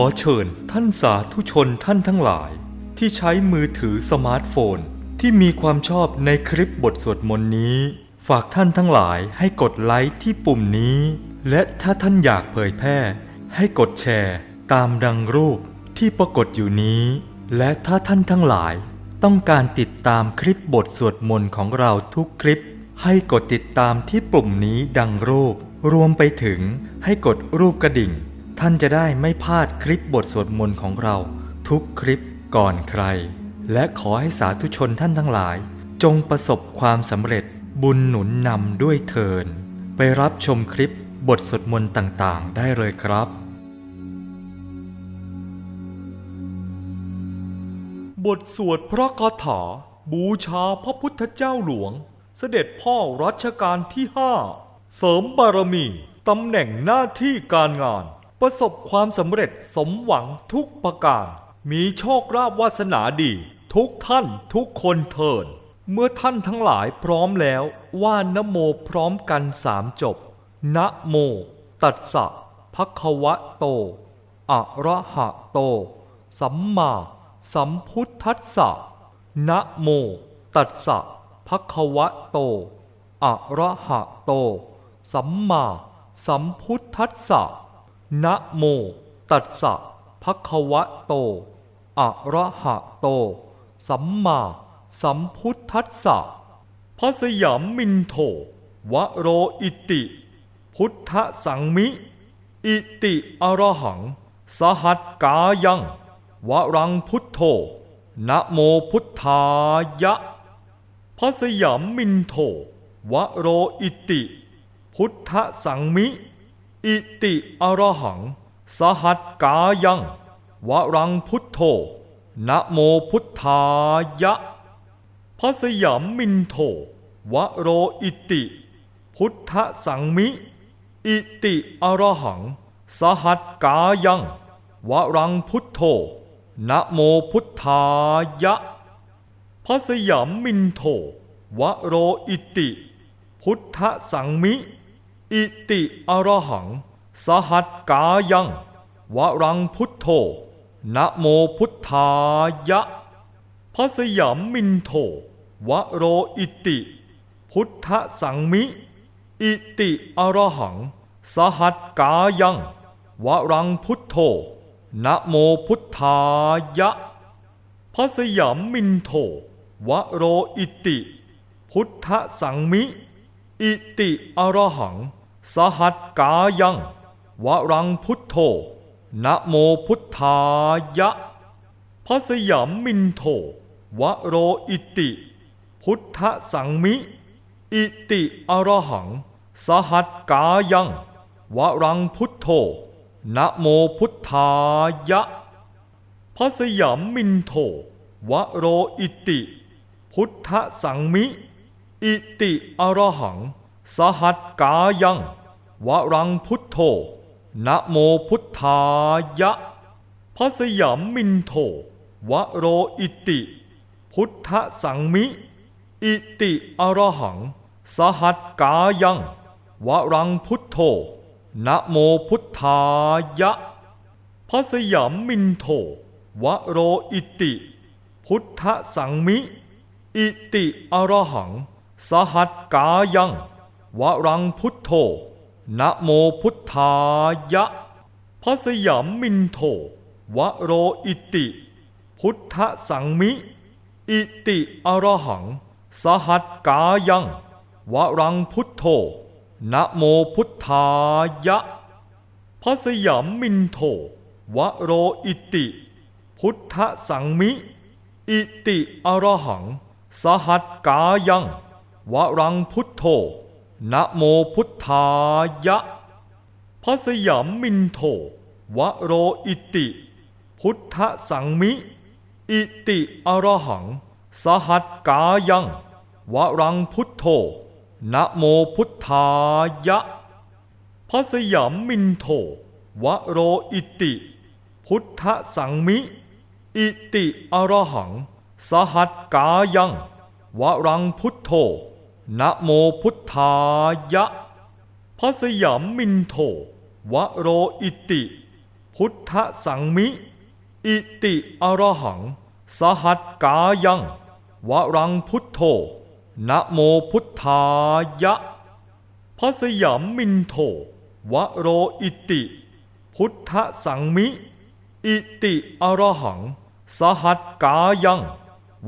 อเชิญท่านสาธุชนท่านทั้งหลาย ที่ใช้มือถือสมาร์ทโฟน ที่มีความชอบในคลิปบทสวดมนต์นี้ ฝากท่านทั้งหลายให้กดไลค์ที่ปุ่มนี้ และถ้าท่านอยากเผยแพร่ ให้กดแชร์ ตามดังรูปที่ปรากฏอยู่นี้ และถ้าท่านทั้งหลาย ต้องการติดตามคลิปบทสวดมนต์ของเราทุกคลิป ให้กดติดตามที่ปุ่มนี้ดังรูป รวมไปถึงให้กดรูปกระดิ่ง ท่านจะได้ไม่พลาดคลิปบทสวดมนต์ของเรา ทุกคลิปก่อนใคร และขอให้สาธุชนท่านทั้งหลาย จงประสบความสำเร็จบุญหนุนนำด้วยเทิน ไปรับชมคลิปบทสวดมนต์ต่างๆ ได้เลยครับ บทสวดพระคาถา บูชาพระพุทธเจ้าหลวง เสด็จพ่อรัชกาลที่ห้าเสริมบารมีตำแหน่งหน้าที่การงาน ประสบความสำเร็จสมหวังทุกประการ มีโชคลาภวาสนาดี ทุกท่านทุกคนเทิน เมื่อท่านทั้งหลายพร้อมแล้ว ว่านโมพร้อมกันสามจบ นะโม ตัสสะภะคะวะโต อะระหะโต สัมมาสัมพุทธัสสะ นะโม ตัสสะภะคะวะโต อะระหะโต สัมมาสัมพุทธัสสะ นะโม ตัสสะภะคะวะโต อะระหะโต สัมมาสัมพุทธัสสะพระสยามมินโทวโรอิติ พุทธสังมิ อิติอรหัง สหัสกายัง วรังพุทโธนะโมพุทธายะพระสยามมินโทวโรอิติ พุทธสังมิ อิติอรหัง สหัสกายัง วรังพุทโธนะโมพุทธายะพระสยามมินโทวโรอิติ พุทธสังมิ อิติอรหัง สหัสกายังวรังพุทโธนะโมพุทธายะพระสยามมินโทวโรอิติ พุทธสังมิ อิติอรหัง สหัสกายัง วรังพุทโธนะโมพุทธายะพระสยามมินโทวโรอิติ พุทธสังมิ อิติอรหัง สหัสกายัง วรังพุทโธนะโมพุทธายะพระสยามมินโทวโรอิติ พุทธสังมิ อิติอรหัง สหัสกายังวรังพุทโธนะโมพุทธายะพระสยามมินโทวโรอิติ พุทธสังมิ อิติอรหัง สหัสกายังวรังพุทโธนะโมพุทธายะพระสยามมินโทวโรอิติ พุทธสังมิ อิติอรหัง สหัสกายังวรังพุทโธนะโมพุทธายะพระสยามมินโทวโรอิติ พุทธสังมิ อิติอรหัง สหัสกายังวรังพุทโธนะโมพุทธายะพระสยามมินโทวโรอิติ พุทธสังมิ อิติอรหัง สหัสกายัง วรังพุทโธนะโมพุทธายะพระสยามมินโทวโรอิติ พุทธสังมิ อิติอรหัง สหัสกายังวรังพุทโธนะโมพุทธายะพระสยามมินโทวโรอิติ พุทธสังมิ อิติอรหัง สหัสกายังวรังพุทโธ นะโมพุทธายะพระสยามมินโทวโรอิติ พุทธสังมิ อิติอรหัง สหัสกายัง วรังพุทโธนะโมพุทธายะพระสยามมินโทวโรอิติ พุทธสังมิ อิติอรหัง สหัสกายัง วรังพุทโธ นะโมพุทธายะพระสยามมินโทวโรอิติ พุทธสังมิ อิติอรหัง สหัสกายังวรังพุทโธนะโมพุทธายะพระสยามมินโทวโรอิติ พุทธสังมิ อิติอรหัง สหัสกายัง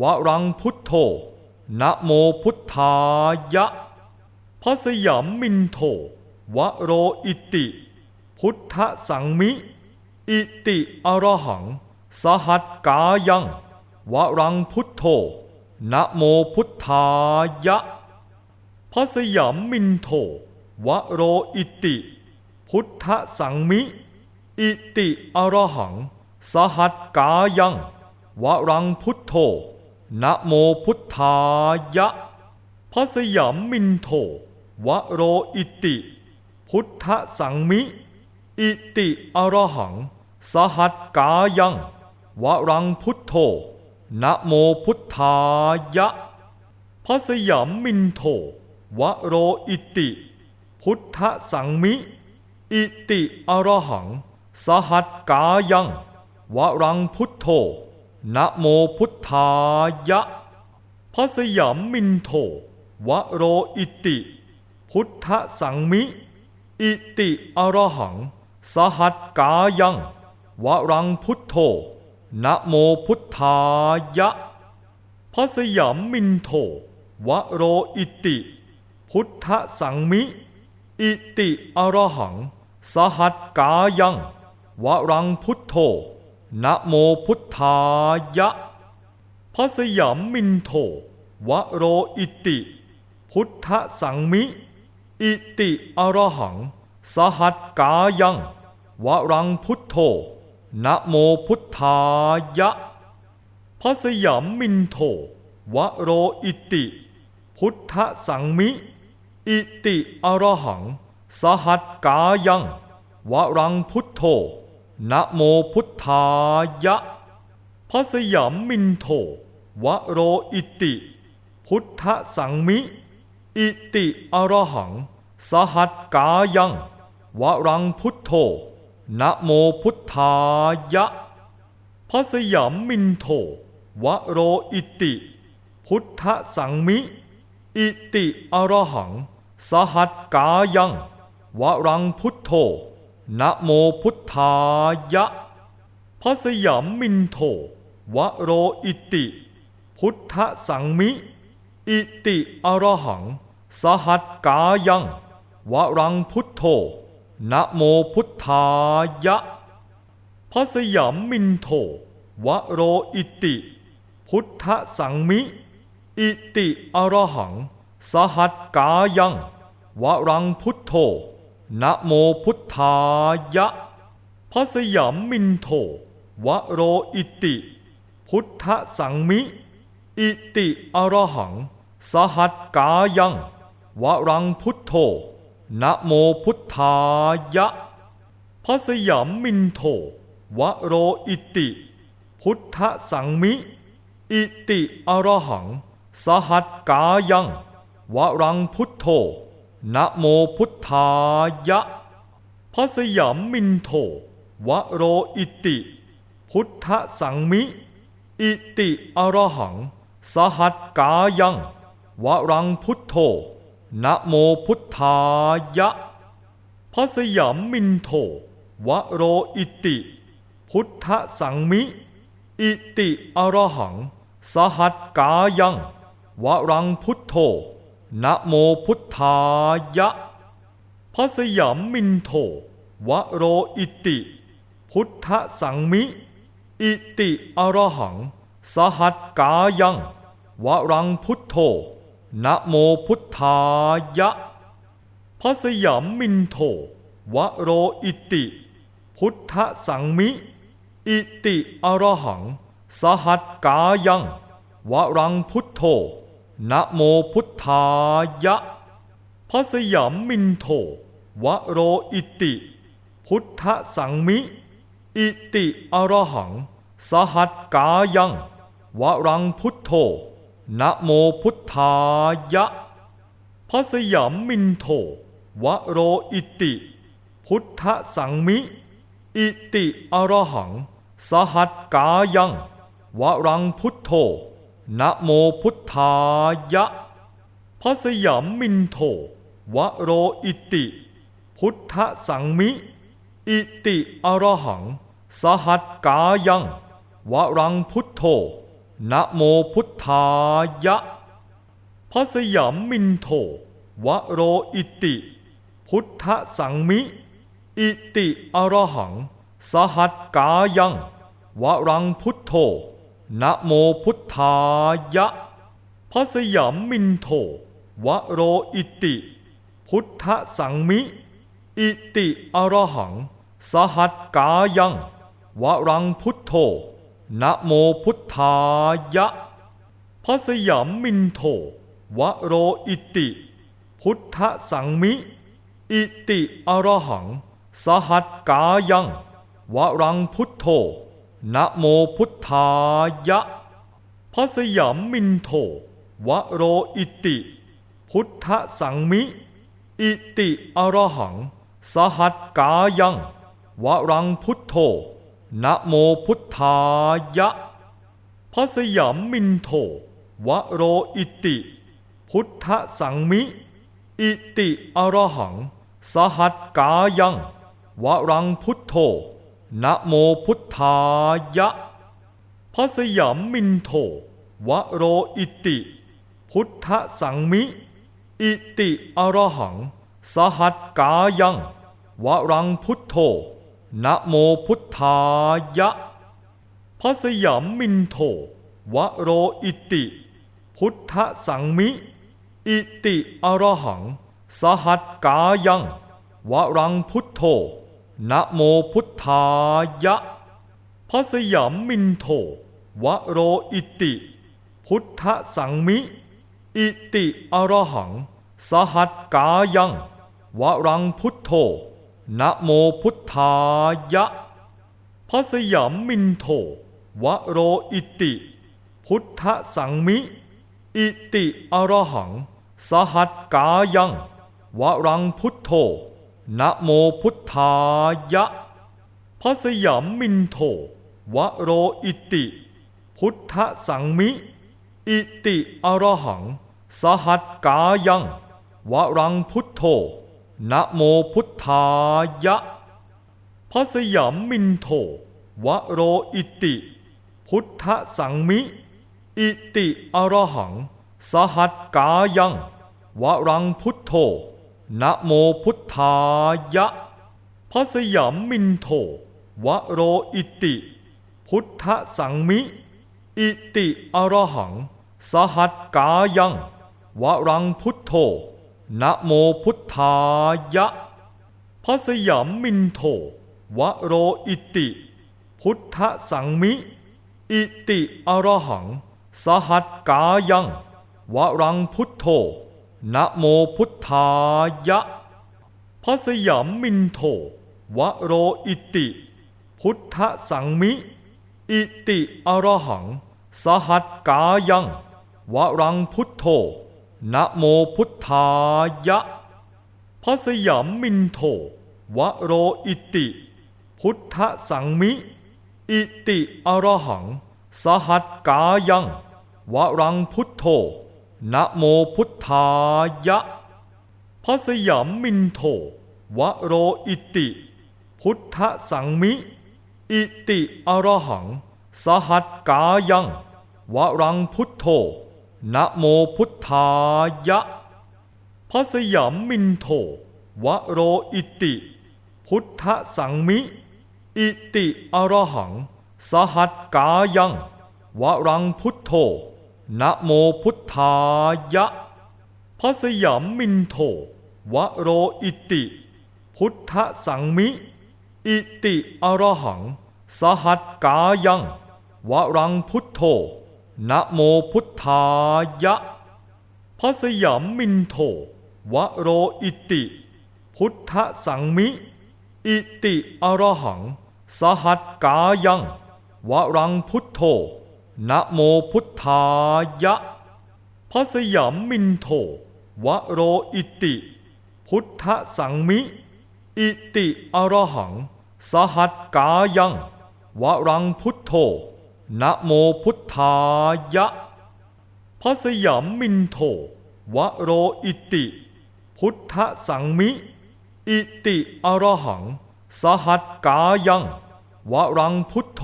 วรังพุทโธ นะโมพุทธายะ พระสยามมินโทวโรอิติ พุทธสังมิ อิติอรหัง สหัสกายัง วรังพุทโธนะโมพุทธายะ พระสยามมินโทวโรอิติ พุทธสังมิ อิติอรหัง สหัสกายัง วรังพุทโธ นะโมพุทธายะพระสยามมินโทวโรอิติ พุทธสังมิ อิติอรหัง สหัสกายัง วรังพุทโธนะโมพุทธายะพระสยามมินโทวโรอิติ พุทธสังมิ อิติอรหัง สหัสกายัง วรังพุทโธ นะโมพุทธายะพระสยามมินโทวโรอิติ พุทธสังมิ อิติอรหัง สหัสกายัง วรังพุทโธนะโมพุทธายะพระสยามมินโทวโรอิติ พุทธสังมิ อิติอรหัง สหัสกายัง วรังพุทโธ นะโมพุทธายะพระสยามมินโทวโรอิติ พุทธสังมิ อิติอรหัง สหัสกายังวรังพุทโธนะโมพุทธายะพระสยามมินโทวโรอิติ พุทธสังมิ อิติอรหัง สหัสกายังวรังพุทโธ นะโมพุทธายะ พระสยามมินโทวโรอิติ พุทธสังมิ อิติอรหัง สหัสกายัง วรังพุทโธนะโมพุทธายะ พระสยามมินโทวโรอิติ พุทธสังมิ อิติอรหัง สหัสกายัง วรังพุทโธ นะโมพุทธายะพระสยามมินโทวโรอิติ พุทธสังมิ อิติอรหัง สหัสกายัง วรังพุทโธนะโมพุทธายะพระสยามมินโทวโรอิติ พุทธสังมิ อิติอรหัง สหัสกายัง วรังพุทโธ นะโมพุทธายะพระสยามมินโทวโรอิติ พุทธสังมิ อิติอรหัง สหัสกายัง วรังพุทโธนะโมพุทธายะพระสยามมินโทวโรอิติ พุทธสังมิ อิติอรหัง สหัสกายัง วรังพุทโธ นะโมพุทธายะพระสยามมินโทวโรอิติ พุทธสังมิ อิติอรหัง สหัสกายัง วรังพุทโธนะโมพุทธายะพระสยามมินโทวโรอิติ พุทธสังมิ อิติอรหัง สหัสกายัง วรังพุทโธ นะโมพุทธายะพระสยามมินโทวโรอิติ พุทธสังมิ อิติอรหัง สหัสกายังวรังพุทโธนะโมพุทธายะพระสยามมินโทวโรอิติ พุทธสังมิ อิติอรหัง สหัสกายังวรังพุทโธ นะโมพุทธายะพระสยามมินโทวโรอิติ พุทธสังมิ อิติอรหัง สหัสกายัง วรังพุทโธนะโมพุทธายะพระสยามมินโทวโรอิติ พุทธสังมิอิอิติอรหัง สหัสกายัง วรังพุทโธ นะโมพุทธายะพระสยามมินโทวโรอิติ พุทธสังมิ อิติอรหัง สหัสกายังวรังพุทโธนะโมพุทธายะพระสยามมินโทวโรอิติ พุทธสังมิ อิติอรหัง สหัสกายังวรังพุทโธ นะโมพุทธายะพระสยามมินโทวโรอิติ พุทธสังมิ อิติอรหัง สหัสกายัง วรังพุทโธนะโมพุทธายะพระสยามมินโทวโรอิติ พุทธสังมิ อิติอรหัง สหัสกายัง วรังพุทโธ นะโมพุทธายะพระสยามมินโทวโรอิติ พุทธสังมิ อิติอรหัง สหัสกายัง วรังพุทโธนะโมพุทธายะพระสยามมินโทวโรอิติ พุทธสังมิ อิติอรหัง สหัสกายัง วรังพุทโธ นะโมพุทธายะ พระสยามมินโทวโรอิติ พุทธสังมิ อิติอรหัง สหัสกายัง วรังพุทโธนะโมพุทธายะ พระสยามมินโทวโรอิติ พุทธสังมิ อิติอรหัง สหัสกายัง วรังพุทโธ นะโมพุทธายะพระสยามมินโทวโรอิติ พุทธสังมิ อิติอรหัง สหัสกายังวรังพุทโธนะโมพุทธายะพระสยามมินโทวโรอิติ พุทธสังมิ อิติอรหัง สหัสกายังวรังพุทโธ นะโมพุทธายะ พระสยามมินโทวโรอิติ พุทธสังมิ อิติอรหัง สหัสกายังวรังพุทโธนะโมพุทธายะ พระสยามมินโทวโรอิติ พุทธสังมิ อิติอรหัง สหัสกายังวรังพุทโธ นะโมพุทธายะพระสยามมินโทวโรอิติ พุทธสังมิ อิติอรหัง สหัสกายังวรังพุทโธนะโมพุทธายะพระสยามมินโทวโรอิติ พุทธสังมิ อิติอรหัง สหัสกายังวรังพุทโธ นะโมพุทธายะพระสยามมินโทวโรอิติ พุทธสังมิ อิติอรหัง สหัสกายัง วรังพุทโธนะโมพุทธายะพระสยามมินโทวโรอิติ พุทธสังมิ อิติอรหัง สหัสกายัง วรังพุทโธ นะโมพุทธายะพระสยามมินโทวโรอิติ พุทธสังมิ อิติอรหัง สหัสกายัง วรังพุทโธนะโมพุทธายะพระสยามมินโทวโรอิติ พุทธสังมิ อิติอรหัง สหัสกายัง วรังพุทโธ นะโมพุทธายะพระสยามมินโทวโรอิติ พุทธสังมิ อิติอรหัง สหัสกายังวรังพุทโธนะโมพุทธายะพระสยามมินโทวโรอิติ พุทธสังมิ อิติอรหัง สหัสกายังวรังพุทโธ นะโมพุทธายะพระสยามมินโทวโรอิติ พุทธสังมิ อิติอรหัง สหัสกายังวรังพุทโธนะโมพุทธายะพระสยามมินโทวโรอิติ พุทธสังมิ อิติอรหัง สหัสกายังวรังพุทโธ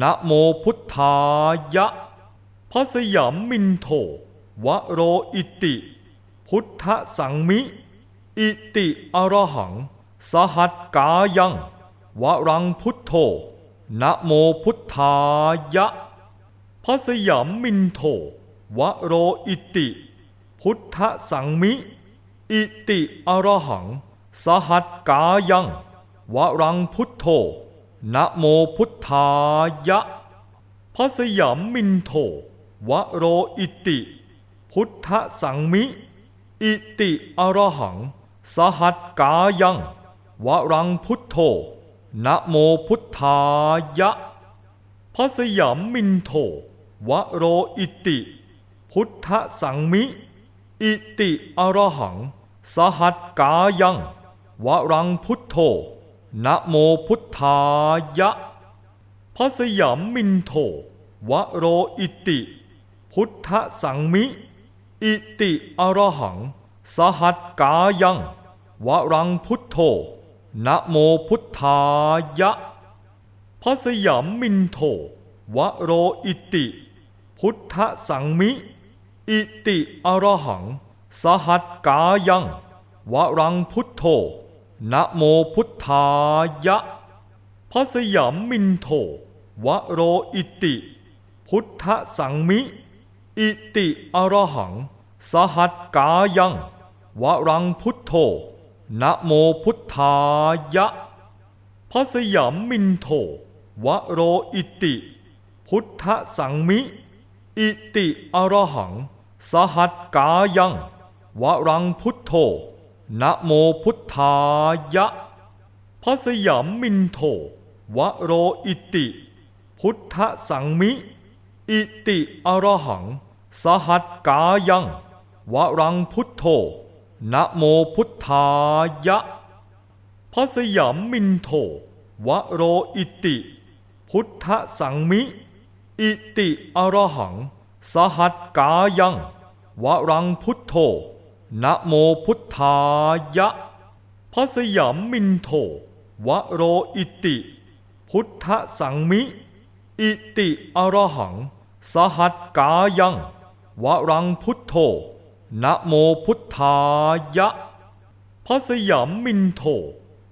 นะโมพุทธายะพระสยามมินโทวโรอิติ พุทธสังมิ อิติอรหัง สหัสกายังวรังพุทโธนะโมพุทธายะพระสยามมินโทวโรอิติ พุทธสังมิ อิติอรหัง สหัสกายังวรังพุทโธ นะโมพุทธายะพระสยามมินโทวโรอิติ พุทธสังมิ อิติอรหัง สหัสกายัง วรังพุทโธนะโมพุทธายะพระสยามมินโทวโรอิติ พุทธสังมิ อิติอรหัง สหัสกายัง วรังพุทโธ นะโมพุทธายะพระสยามมินโทวโรอิติ พุทธสังมิ อิติอรหัง สหัสกายังวรังพุทโธนะโมพุทธายะพระสยามมินโทวโรอิติ พุทธสังมิ อิติอรหัง สหัสกายังวรังพุทโธ นะโมพุทธายะพระสยามมินโทวโรอิติ พุทธสังมิ อิติอรหัง สหัสกายัง วรังพุทโธนะโมพุทธายะพระสยามมินโทวโรอิติ พุทธสังมิ อิติอรหัง สหัสกายัง วรังพุทโธ นะโมพุทธายะ พระสยามมินโทวโรอิติ พุทธสังมิ อิติอรหัง สหัสกายัง วรังพุทโธนะโมพุทธายะ พระสยามมินโทวโรอิติ พุทธสังมิ อิติอรหัง สหัสกายัง วรังพุทโธ นะโมพุทธายะพระสยามมินโทวโรอิติ พุทธสังมิ อิติอรหัง สหัสกายัง วรังพุทโธนะโมพุทธายะพระสยามมินโท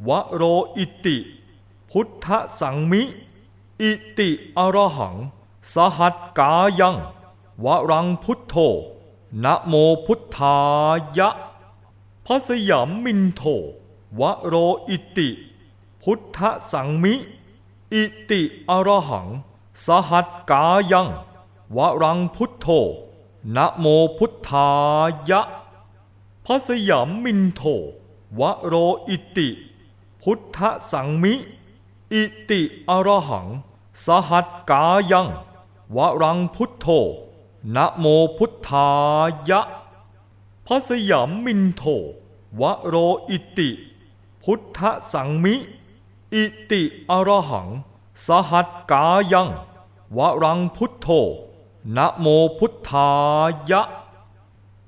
วโรอิติ พุทธสังมิ อิติอรหัง สหัสกายัง วรังพุทโธ นะโมพุทธายะพระสยามมินโทวโรอิติ พุทธสังมิ อิติอรหัง สหัสกายังวรังพุทโธนะโมพุทธายะพระสยามมินโทวโรอิติ พุทธสังมิ อิติอรหัง สหัสกายังวรังพุทโธ นะโมพุทธายะ พระสยามมินโท วโรอิติ พุทธสังมิ อิติอรหัง สหัสกายัง วรังพุทโธนะโมพุทธายะ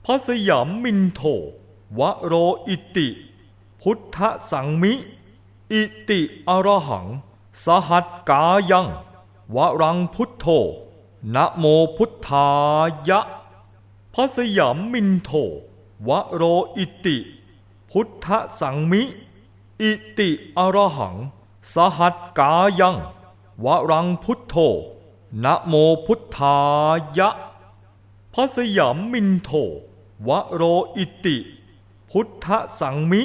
พระสยามมินโท วโรอิติ พุทธสังมิ อิติอรหัง สหัสกายัง วรังพุทโธ นะโมพุทธายะพระสยามมินโทวโรอิติ พุทธสังมิ อิติอรหัง สหัสกายัง วรังพุทโธนะโมพุทธายะพระสยามมินโทวโรอิติ พุทธสังมิ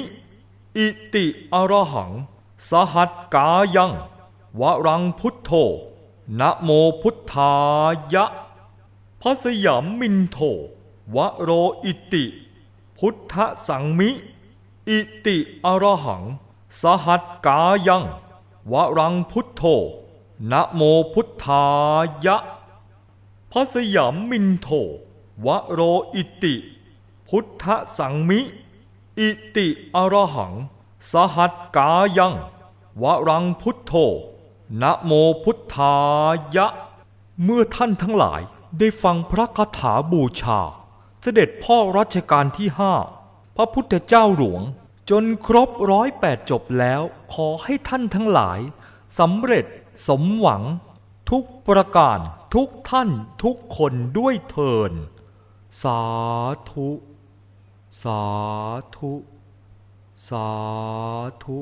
อิติอรหัง สหัสกายัง วรังพุทโธ นะโมพุทธายะพระสยามมินโทวโรอิติ พุทธสังมิ อิติอรหัง สหัสกายัง วรังพุทโธนะโมพุทธายะพระสยามมินโทวโรอิติ พุทธสังมิ อิติอรหัง สหัสกายัง วรังพุทโธ นะโมพุทธายะ เมื่อท่านทั้งหลายได้ฟังพระคาถาบูชา เสด็จพ่อรัชกาลที่ห้าพระพุทธเจ้าหลวง จนครบร้อยแปดจบแล้ว ขอให้ท่านทั้งหลายสำเร็จสมหวัง ทุกประการทุกท่านทุกคนด้วยเทิน สาธุ สาธุ สาธุ